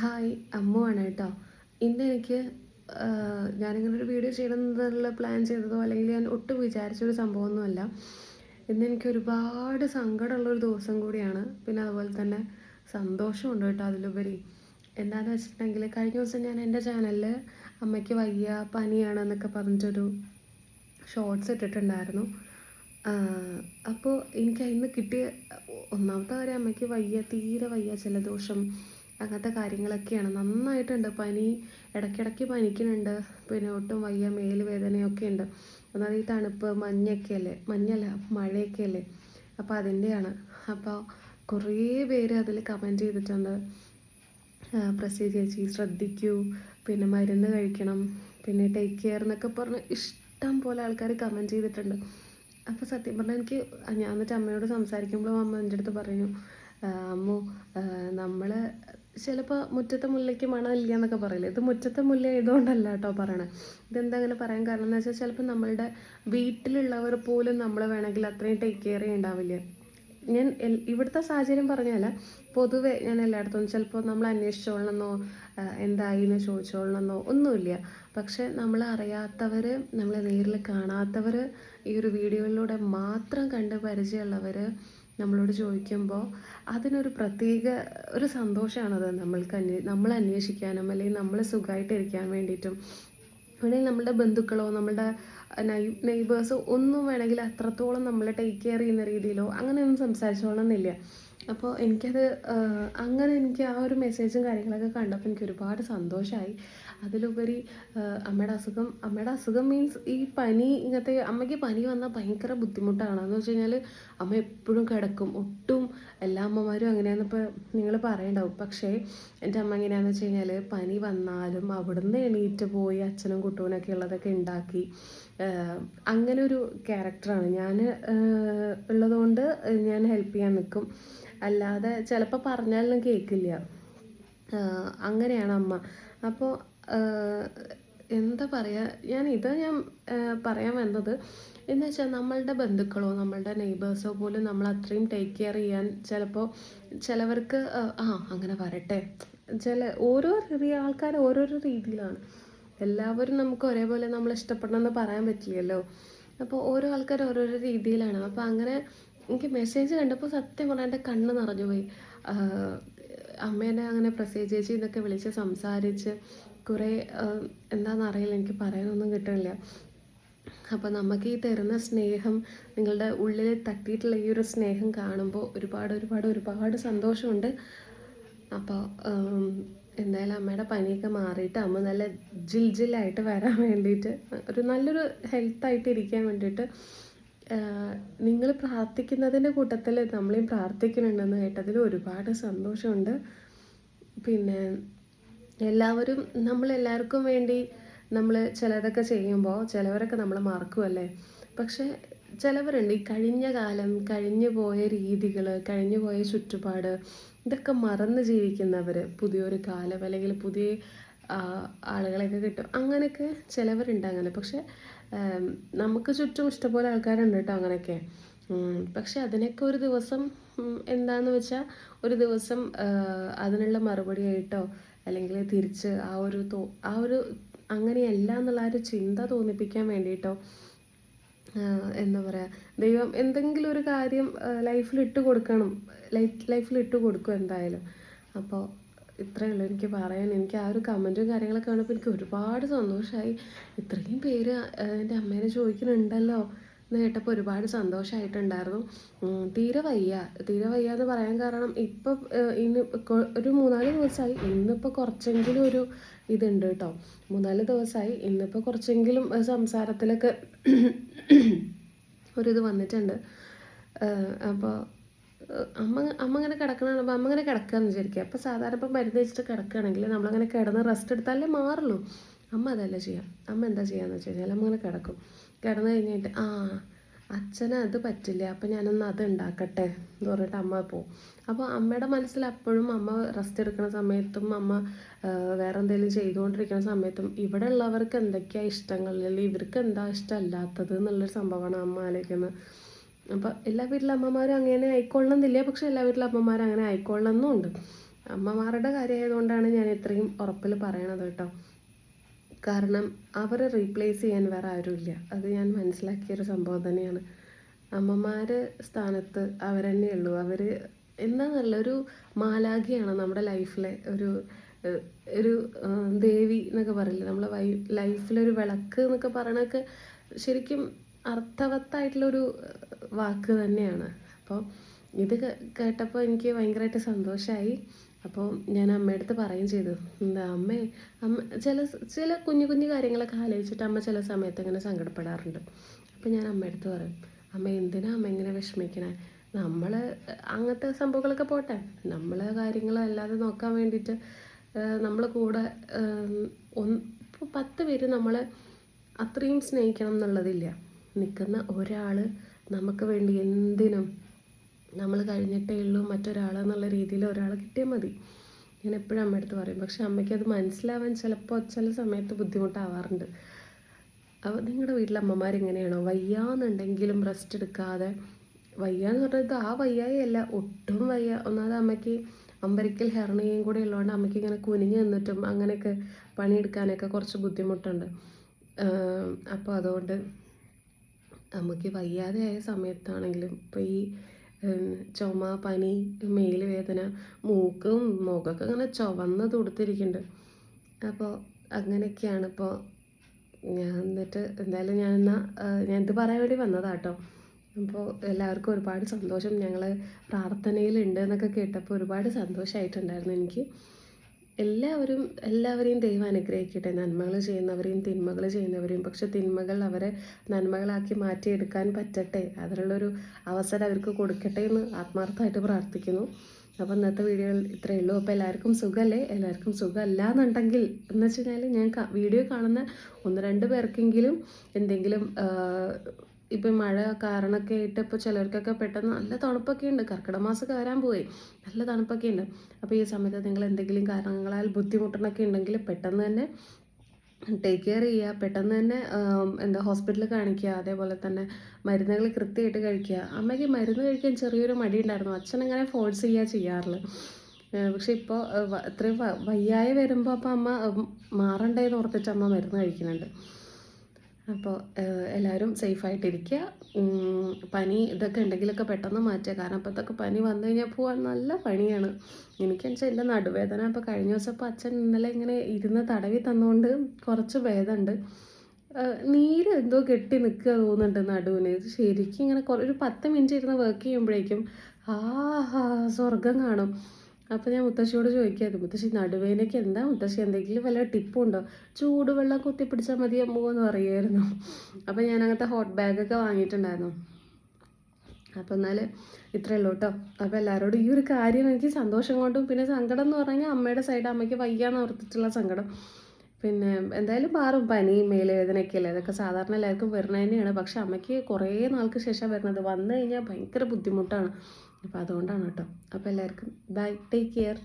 Hi അമ്മുവാണ് കേട്ടോ. ഇന്ന് എനിക്ക് ഞാനിങ്ങനെ ഒരു വീഡിയോ ചെയ്യണമെന്നുള്ള പ്ലാൻ ചെയ്തതോ അല്ലെങ്കിൽ ഞാൻ ഒട്ടും വിചാരിച്ചൊരു സംഭവമൊന്നുമല്ല. ഇന്ന് എനിക്ക് ഒരുപാട് സങ്കടമുള്ളൊരു ദിവസം കൂടിയാണ്. പിന്നെ അതുപോലെ തന്നെ സന്തോഷമുണ്ട് കേട്ടോ അതിലുപരി. എന്താണെന്ന് വെച്ചിട്ടുണ്ടെങ്കിൽ കഴിഞ്ഞ ദിവസം ഞാൻ എന്റെ ചാനലിൽ അമ്മയ്ക്ക് വയ്യ പനിയാണ് എന്നൊക്കെ പറഞ്ഞിട്ടൊരു ഷോർട്സ് ഇട്ടിട്ടുണ്ടായിരുന്നു. അപ്പോൾ എനിക്ക് അതിന് കിട്ടിയ ഒന്നാമത്തെ കാര്യം അമ്മയ്ക്ക് വയ്യ തീരെ വയ്യ ജലദോഷം. അങ്ങനത്തെ കാര്യങ്ങളൊക്കെയാണ്. നന്നായിട്ടുണ്ട്. പനി ഇടയ്ക്കിടയ്ക്ക് പനിക്കുന്നുണ്ട്. പിന്നെ ഒട്ടും വയ്യ മേൽ വേദനയൊക്കെ ഉണ്ട് ഒന്നാമത് ഈ തണുപ്പ് മഞ്ഞൊക്കെ അല്ലേ മഞ്ഞല്ല മഴയൊക്കെ അല്ലേ അപ്പോൾ അതിന്റെയാണ് അപ്പോൾ കുറേ പേര് അതിൽ കമന്റ് ചെയ്തിട്ടുണ്ട്. പ്രസീ ചേച്ചി ശ്രദ്ധിക്കൂ. പിന്നെ മരുന്ന് കഴിക്കണം. പിന്നെ ടേക്ക് കെയർ എന്നൊക്കെ പറഞ്ഞ് ഇഷ്ടം പോലെ ആൾക്കാർ കമന്റ് ചെയ്തിട്ടുണ്ട്. അപ്പോൾ സത്യം പറഞ്ഞാൽ എനിക്ക് ഞാൻ എന്നിട്ട് അമ്മയോട് സംസാരിക്കുമ്പോഴും അമ്മ എന്റെ അടുത്ത് പറഞ്ഞു അമ്മു നമ്മൾ ചിലപ്പോൾ മുറ്റത്തെ മുല്ലയ്ക്ക് മണമില്ല എന്നൊക്കെ പറയില്ലേ? ഇത് മുറ്റത്തെ മുല്ല ആയതുകൊണ്ടല്ല കേട്ടോ പറയണത് ഇതെന്താ അങ്ങനെ പറയാൻ കാരണം എന്ന് വെച്ചാൽ ചിലപ്പോൾ നമ്മളുടെ വീട്ടിലുള്ളവർ പോലും നമ്മൾ വേണമെങ്കിൽ അത്രയും ടേക്ക് കെയർ ചെയ്യണ്ടാവില്ല? ഞാൻ ഇവിടുത്തെ സാഹചര്യം പറഞ്ഞാൽ പൊതുവെ ഞാൻ എല്ലായിടത്തും ചിലപ്പോൾ നമ്മൾ അന്വേഷിച്ചോളണമെന്നോ എന്തായി എന്ന് ചോദിച്ചോളണമെന്നോ ഒന്നുമില്ല. പക്ഷെ നമ്മൾ അറിയാത്തവർ നമ്മളെ നേരിൽ കാണാത്തവർ ഈ ഒരു വീഡിയോയിലൂടെ മാത്രം കണ്ട് പരിചയമുള്ളവർ നമ്മളോട് ചോദിക്കുമ്പോൾ അതിനൊരു പ്രത്യേക ഒരു സന്തോഷമാണത് നമ്മൾക്ക് അന്വേ നമ്മൾ അന്വേഷിക്കാനും അല്ലെങ്കിൽ നമ്മൾ സുഖമായിട്ടിരിക്കാൻ വേണ്ടിയിട്ടും. അല്ലെങ്കിൽ നമ്മുടെ ബന്ധുക്കളോ നമ്മുടെ നൈ നെയ്ബേഴ്സോ ഒന്നും വേണമെങ്കിൽ അത്രത്തോളം നമ്മൾ ടേക്ക് കെയർ ചെയ്യുന്ന രീതിയിലോ അങ്ങനെയൊന്നും സംസാരിച്ചോളണമെന്നില്ല. അപ്പോൾ എനിക്കത് അങ്ങനെ എനിക്ക് ആ ഒരു മെസ്സേജും കാര്യങ്ങളൊക്കെ കണ്ടപ്പോൾ എനിക്ക് ഒരുപാട് സന്തോഷമായി അതിലുപരി അമ്മയുടെ അസുഖം അമ്മയുടെ അസുഖം മീൻസ് ഈ പനി ഇങ്ങനത്തെ അമ്മയ്ക്ക് പനി വന്നാൽ ഭയങ്കര ബുദ്ധിമുട്ടാണ്. എന്ന് വെച്ച് കഴിഞ്ഞാൽ അമ്മ എപ്പോഴും കിടക്കും. ഒട്ടും എല്ലാ അമ്മമാരും അങ്ങനെയാണെന്ന് ഇപ്പോൾ നിങ്ങൾ പറയണ്ടാവും. പക്ഷേ എന്റെ അമ്മ എങ്ങനെയാണെന്ന് വെച്ച് കഴിഞ്ഞാൽ പനി വന്നാലും അവിടുന്ന് എണീറ്റ് പോയി അച്ഛനും കുട്ടൂനൊക്കെ ഉള്ളതൊക്കെ ഉണ്ടാക്കി അങ്ങനെ ഒരു ക്യാരക്ടറാണ് ഞാൻ ഉള്ളതുകൊണ്ട് ഞാൻ ഹെൽപ്പ് ചെയ്യാൻ നിൽക്കും അല്ലാതെ ചിലപ്പോൾ പറഞ്ഞാലൊന്നും കേൾക്കില്ല അങ്ങനെയാണ് അമ്മ. അപ്പോൾ എന്താ പറയുക ഞാൻ ഇത് ഞാൻ പറയാൻ വന്നത് എന്ന് വെച്ചാൽ നമ്മളുടെ ബന്ധുക്കളോ നമ്മളുടെ നെയ്ബേഴ്സോ പോലും നമ്മൾ അത്രയും ടേക്ക് കെയർ ചെയ്യാൻ ചിലപ്പോൾ ചിലവർക്ക് ആ അങ്ങനെ വരട്ടെ ചില ഓരോ ആൾക്കാർ ഓരോരോ രീതിയിലാണ്. എല്ലാവരും നമുക്ക് ഒരേപോലെ നമ്മൾ ഇഷ്ടപ്പെടണമെന്ന് പറയാൻ പറ്റില്ലല്ലോ. അപ്പോൾ ഓരോ ആൾക്കാർ ഓരോരോ രീതിയിലാണ്. അപ്പോൾ അങ്ങനെ എനിക്ക് മെസ്സേജ് കണ്ടപ്പോൾ സത്യം പറഞ്ഞാൽ എന്റെ കണ്ണ് നിറഞ്ഞുപോയി അമ്മേനെ അങ്ങനെ പ്രസേജ് ചേച്ചി എന്നൊക്കെ വിളിച്ച് സംസാരിച്ച് കുറേ ആഹ് എന്താണെന്ന് അറിയില്ല എനിക്ക് പറയാനൊന്നും കിട്ടണില്ല. അപ്പോൾ നമുക്ക് ഈ തരുന്ന സ്നേഹം നിങ്ങളുടെ ഉള്ളിൽ തട്ടിയിട്ടുള്ള ഈ ഒരു സ്നേഹം കാണുമ്പോൾ ഒരുപാട് ഒരുപാട് ഒരുപാട് സന്തോഷമുണ്ട്. അപ്പോൾ എന്തായാലും അമ്മയുടെ പനിയൊക്കെ മാറിയിട്ട് അമ്മ നല്ല ജിൽ ജില്ലായിട്ട് വരാൻ വേണ്ടിയിട്ട് ഒരു നല്ലൊരു ഹെൽത്തായിട്ട് ഇരിക്കാൻ വേണ്ടിയിട്ട് നിങ്ങൾ പ്രാർത്ഥിക്കുന്നതിന്റെ കൂട്ടത്തിൽ നമ്മളെയും പ്രാർത്ഥിക്കുന്നുണ്ടെന്ന് കേട്ടതിൽ ഒരുപാട് സന്തോഷമുണ്ട്. പിന്നെ എല്ലാവരും നമ്മളെല്ലാവർക്കും വേണ്ടി നമ്മൾ ചിലതൊക്കെ ചെയ്യുമ്പോൾ ചിലവരൊക്കെ നമ്മൾ മറക്കുമല്ലേ പക്ഷെ ചിലവരുണ്ട്. ഈ കഴിഞ്ഞ കാലം കഴിഞ്ഞു പോയ രീതികൾ കഴിഞ്ഞു പോയ ചുറ്റുപാട് ഇതൊക്കെ മറന്ന് ജീവിക്കുന്നവർ പുതിയൊരു കാലം അല്ലെങ്കിൽ പുതിയ ആളുകളെയൊക്കെ കിട്ടും. അങ്ങനെയൊക്കെ ചിലവരുണ്ട് അങ്ങനെ. പക്ഷെ നമുക്ക് ചുറ്റും ഇഷ്ടംപോലെ ആൾക്കാരുണ്ട് കേട്ടോ അങ്ങനെയൊക്കെ. പക്ഷെ അതിനൊക്കെ ഒരു ദിവസം എന്താന്ന് വെച്ചാൽ ഒരു ദിവസം അതിനുള്ള മറുപടി ആയിട്ടോ അല്ലെങ്കിൽ തിരിച്ച് ആ ഒരു തോ ആ ഒരു അങ്ങനെയല്ല എന്നുള്ള ആ ഒരു ചിന്ത തോന്നിപ്പിക്കാൻ വേണ്ടിയിട്ടോ എന്താ പറയുക ദൈവം എന്തെങ്കിലും ഒരു കാര്യം ലൈഫിൽ ഇട്ട് കൊടുക്കണം ലൈഫ് ലൈഫിൽ ഇട്ട് കൊടുക്കും എന്തായാലും. അപ്പോൾ ഇത്രയേ ഉള്ളൂ എനിക്ക് പറയാൻ. എനിക്ക് ആ ഒരു കമന്റും കാര്യങ്ങളൊക്കെ കാണുമ്പോൾ എനിക്ക് ഒരുപാട് സന്തോഷമായി ഇത്രയും പേര് എന്റെ അമ്മേനെ ചോദിക്കുന്നുണ്ടല്ലോ. എന്ന് കേട്ടപ്പോൾ ഒരുപാട് സന്തോഷമായിട്ടുണ്ടായിരുന്നു തീരെ വയ്യ. തീരെ വയ്യ എന്ന് പറയാൻ കാരണം ഇപ്പം ഇന്ന് ഒരു മൂന്നാൽ ദിവസമായി ഇന്നിപ്പോൾ കുറച്ചെങ്കിലും ഒരു ഇതുണ്ട് കേട്ടോ. മൂന്നാൽ ദിവസമായി ഇന്നിപ്പോൾ കുറച്ചെങ്കിലും സംസാരത്തിലൊക്കെ ഒരിത് വന്നിട്ടുണ്ട്. അപ്പോൾ അമ്മ അമ്മ ഇങ്ങനെ കിടക്കണ അപ്പോൾ അമ്മ ഇങ്ങനെ കിടക്കുകയെന്ന് വിചാരിക്കുക അപ്പോൾ സാധാരണ ഇപ്പം മരുന്ന് വെച്ചിട്ട് കിടക്കുകയാണെങ്കിൽ നമ്മളങ്ങനെ കിടന്ന് റെസ്റ്റ് എടുത്താലേ മാറുള്ളൂ. അമ്മ അതല്ല ചെയ്യാം. അമ്മ എന്താ ചെയ്യാന്ന് വെച്ച് കഴിഞ്ഞാൽ അമ്മ ഇങ്ങനെ കിടക്കും. കിടന്ന് കഴിഞ്ഞിട്ട് ആ അച്ഛന് അത് പറ്റില്ല അപ്പം ഞാനൊന്ന് അത് ഉണ്ടാക്കട്ടെ എന്ന് പറഞ്ഞിട്ട് അമ്മ പോവും. അപ്പോൾ അമ്മയുടെ മനസ്സിൽ അപ്പോഴും അമ്മ റെസ്റ്റ് എടുക്കുന്ന സമയത്തും അമ്മ വേറെ എന്തെങ്കിലും ചെയ്തുകൊണ്ടിരിക്കുന്ന സമയത്തും ഇവിടെ ഉള്ളവർക്ക് എന്തൊക്കെയാണ് ഇഷ്ടങ്ങൾ? അല്ലെങ്കിൽ ഇവർക്ക് എന്താ ഇഷ്ടമല്ലാത്തത് എന്നുള്ളൊരു സംഭവമാണ് അമ്മ ആലോചിക്കുന്നത്. അപ്പോൾ എല്ലാ വീട്ടിലെ അമ്മമാരും അങ്ങനെ ആയിക്കൊള്ളണമെന്നില്ല പക്ഷെ എല്ലാ വീട്ടിലെ അമ്മമാരും അങ്ങനെ ആയിക്കൊള്ളണമെന്നും ഉണ്ട് അമ്മമാരുടെ കാര്യമായതുകൊണ്ടാണ് ഞാൻ ഇത്രയും ഉറപ്പിൽ പറയണത് കേട്ടോ. കാരണം അവരെ റീപ്ലേസ് ചെയ്യാൻ വേറെ ആരുമില്ല. അത് ഞാൻ മനസ്സിലാക്കിയൊരു സംഭവം തന്നെയാണ്. അമ്മമാർ സ്ഥാനത്ത് അവരെന്നെ ഉള്ളൂ. അവർ എന്താ നല്ലൊരു മാലാഖിയാണ് നമ്മുടെ ലൈഫിലെ ഒരു ഒരു ദേവി എന്നൊക്കെ പറയില്ലേ? നമ്മളെ വൈ ലൈഫിലൊരു വിളക്ക് എന്നൊക്കെ പറയണതൊക്കെ ശരിക്കും അർത്ഥവത്തായിട്ടുള്ളൊരു വാക്ക് തന്നെയാണ്. അപ്പോൾ ഇത് കേട്ടപ്പോൾ എനിക്ക് ഭയങ്കരമായിട്ട് സന്തോഷമായി അപ്പോൾ ഞാൻ അമ്മയടുത്ത് പറയും ചെയ്തു. എന്താ അമ്മേ അമ്മ ചില ചില കുഞ്ഞു കുഞ്ഞു കാര്യങ്ങളൊക്കെ ആലോചിച്ചിട്ട് അമ്മ ചില സമയത്ത് ഇങ്ങനെ സങ്കടപ്പെടാറുണ്ട്. അപ്പോൾ ഞാൻ അമ്മയടുത്ത് പറയും അമ്മ എന്തിനാ അമ്മ ഇങ്ങനെ വിഷമിക്കണേ? നമ്മൾ അങ്ങനത്തെ സംഭവങ്ങളൊക്കെ പോട്ടെ. നമ്മളെ കാര്യങ്ങളല്ലാതെ നോക്കാൻ വേണ്ടിയിട്ട് നമ്മൾ കൂടെ ഒന്ന് പത്ത് പേര് നമ്മളെ അത്രയും സ്നേഹിക്കണം എന്നുള്ളതില്ല. നിൽക്കുന്ന ഒരാൾ നമുക്ക് വേണ്ടി എന്തിനും നമ്മൾ കഴിഞ്ഞിട്ടേ ഉള്ളൂ മറ്റൊരാളെന്നുള്ള രീതിയിൽ ഒരാളെ കിട്ടിയാൽ മതി. ഞാൻ എപ്പോഴും അമ്മ അടുത്ത് പറയും. പക്ഷെ അമ്മയ്ക്ക് അത് മനസ്സിലാവാൻ ചിലപ്പോൾ ചില സമയത്ത് ബുദ്ധിമുട്ടാവാറുണ്ട്. അപ്പോൾ നിങ്ങളുടെ വീട്ടിലെ അമ്മമാർ എങ്ങനെയാണോ? വയ്യാന്നുണ്ടെങ്കിലും റെസ്റ്റ് എടുക്കാതെ വയ്യാന്ന് പറഞ്ഞത് ആ വയ്യായല്ല ഒട്ടും വയ്യ. ഒന്നാമത് അമ്മയ്ക്ക് അമ്പരിക്കൽ ഹെർണിയും കൂടെ ഉള്ളതുകൊണ്ട് അമ്മയ്ക്ക് ഇങ്ങനെ കുനിഞ്ഞ് നിന്നിട്ടും അങ്ങനെയൊക്കെ പണിയെടുക്കാനൊക്കെ കുറച്ച് ബുദ്ധിമുട്ടുണ്ട്. അപ്പോൾ അതുകൊണ്ട് അമ്മയ്ക്ക് വയ്യാതെ ആയ സമയത്താണെങ്കിലും ഇപ്പോൾ ഈ ചുമ പനി മേൽ വേദന മൂക്കും മുഖമൊക്കെ അങ്ങനെ ചുവന്ന് തുടുത്തിരിക്കുന്നുണ്ട്. അപ്പോൾ അങ്ങനെയൊക്കെയാണ് ഇപ്പോൾ ഞാൻ എന്നിട്ട് എന്തായാലും ഞാൻ എന്നാൽ ഞാൻ ഇത് പറയാൻ വേണ്ടി വന്നതാട്ടോ. അപ്പോൾ എല്ലാവർക്കും ഒരുപാട് സന്തോഷം. ഞങ്ങൾ പ്രാർത്ഥനയിലുണ്ട് എന്നൊക്കെ കേട്ടപ്പോൾ ഒരുപാട് സന്തോഷമായിട്ടുണ്ടായിരുന്നു എനിക്ക്. എല്ലാവരും എല്ലാവരെയും ദൈവം അനുഗ്രഹിക്കട്ടെ. നന്മകൾ ചെയ്യുന്നവരെയും തിന്മകൾ ചെയ്യുന്നവരെയും. പക്ഷെ തിന്മകൾ അവരെ നന്മകളാക്കി മാറ്റിയെടുക്കാൻ പറ്റട്ടെ. അതിനുള്ളൊരു അവസരം അവർക്ക് കൊടുക്കട്ടെ എന്ന് ആത്മാർത്ഥമായിട്ട് പ്രാർത്ഥിക്കുന്നു. അപ്പോൾ ഇന്നത്തെ വീഡിയോ ഇത്രയേ ഉള്ളൂ. അപ്പോൾ എല്ലാവർക്കും സുഖമല്ലേ? എല്ലാവർക്കും സുഖമല്ല എന്നുണ്ടെങ്കിൽ എന്ന് വെച്ച് കഴിഞ്ഞാൽ ഞാൻ വീഡിയോ കാണുന്ന ഒന്ന് രണ്ട് പേർക്കെങ്കിലും എന്തെങ്കിലും ഇപ്പം മഴ കാരണമൊക്കെ ആയിട്ട് ഇപ്പോൾ ചിലർക്കൊക്കെ പെട്ടെന്ന് നല്ല തണുപ്പൊക്കെ ഉണ്ട്. കർക്കിടക മാസമൊക്കെ വരാൻ പോയി. നല്ല തണുപ്പൊക്കെ ഉണ്ട്. അപ്പോൾ ഈ സമയത്ത് നിങ്ങൾ എന്തെങ്കിലും കാരണങ്ങളാൽ ബുദ്ധിമുട്ടണൊക്കെ ഉണ്ടെങ്കിൽ പെട്ടെന്ന് തന്നെ ടേക്ക് കെയർ ചെയ്യുക. പെട്ടെന്ന് തന്നെ എന്താ ഹോസ്പിറ്റലിൽ കാണിക്കുക. അതേപോലെ തന്നെ മരുന്നുകൾ കൃത്യമായിട്ട് കഴിക്കുക. അമ്മയ്ക്ക് മരുന്ന് കഴിക്കാൻ ചെറിയൊരു മടി ഉണ്ടായിരുന്നു അച്ഛൻ അങ്ങനെ ഫോഴ്സ് ചെയ്യുക ചെയ്യാറുള്ളത് പക്ഷെ ഇപ്പോൾ ഇത്രയും വയ്യായി വരുമ്പോൾ അപ്പോൾ അമ്മ മാറണ്ടേന്ന് ഓർത്തിട്ട് അമ്മ മരുന്ന് കഴിക്കുന്നുണ്ട്. അപ്പോൾ എല്ലാവരും സേഫായിട്ടിരിക്കുക പനി ഇതൊക്കെ ഉണ്ടെങ്കിലൊക്കെ പെട്ടെന്ന് മാറ്റുക കാരണം അപ്പോൾ ഇതൊക്കെ പനി വന്നു കഴിഞ്ഞാൽ പോവാൻ നല്ല പണിയാണ്. എനിക്കെന്ന് വെച്ചാൽ എന്റെ നടുവേദന അപ്പോൾ കഴിഞ്ഞ ദിവസം അപ്പോൾ അച്ഛൻ ഇന്നലെ ഇങ്ങനെ ഇരുന്ന് തടവി തന്നുകൊണ്ട് കുറച്ച് ഭേദമുണ്ട് നീര് എന്തോ കെട്ടി നിൽക്കുക തോന്നുന്നുണ്ട് നടുവിന്. ഇത് ശരിക്കും ഇങ്ങനെ കുറേ ഒരു പത്ത് മിനിറ്റ് ഇരുന്ന് വർക്ക് ചെയ്യുമ്പോഴേക്കും ആഹാ സ്വർഗം കാണും. അപ്പോൾ ഞാൻ മുത്തശ്ശിയോട് ചോദിക്കായിരുന്നു മുത്തശ്ശി നടുവേനയ്ക്ക് എന്താ? മുത്തശ്ശി എന്തെങ്കിലും വല്ല ടിപ്പുണ്ടോ? ചൂടുവെള്ളം കുത്തിപ്പിടിച്ചാൽ മതി അമ്മോ എന്ന് പറയുമായിരുന്നു. അപ്പോൾ ഞാൻ അങ്ങനത്തെ ഹോട്ട് ബാഗൊക്കെ വാങ്ങിയിട്ടുണ്ടായിരുന്നു. അപ്പോൾ എന്നാൽ ഇത്രയേ ഉള്ളൂ കേട്ടോ അപ്പോൾ എല്ലാവരോടും ഈ ഒരു കാര്യം എനിക്ക് സന്തോഷം കൊണ്ടും പിന്നെ സങ്കടം എന്ന് പറഞ്ഞാൽ അമ്മയുടെ സൈഡ് അമ്മയ്ക്ക് വയ്യാന്ന് ഓർത്തിട്ടുള്ള സങ്കടം. പിന്നെ എന്തായാലും മാറും. പനി മേലുവേദനയൊക്കെ അല്ലേ അതൊക്കെ സാധാരണ എല്ലാവർക്കും വരുന്നത് തന്നെയാണ്. പക്ഷെ അമ്മയ്ക്ക് കുറേ നാൾക്ക് ശേഷം വരുന്നത്. വന്നു കഴിഞ്ഞാൽ ഭയങ്കര ബുദ്ധിമുട്ടാണ്. അപ്പോൾ അതുകൊണ്ടാണ് കേട്ടോ. അപ്പോൾ എല്ലാവർക്കും ബൈ ടേക്ക് കെയർ.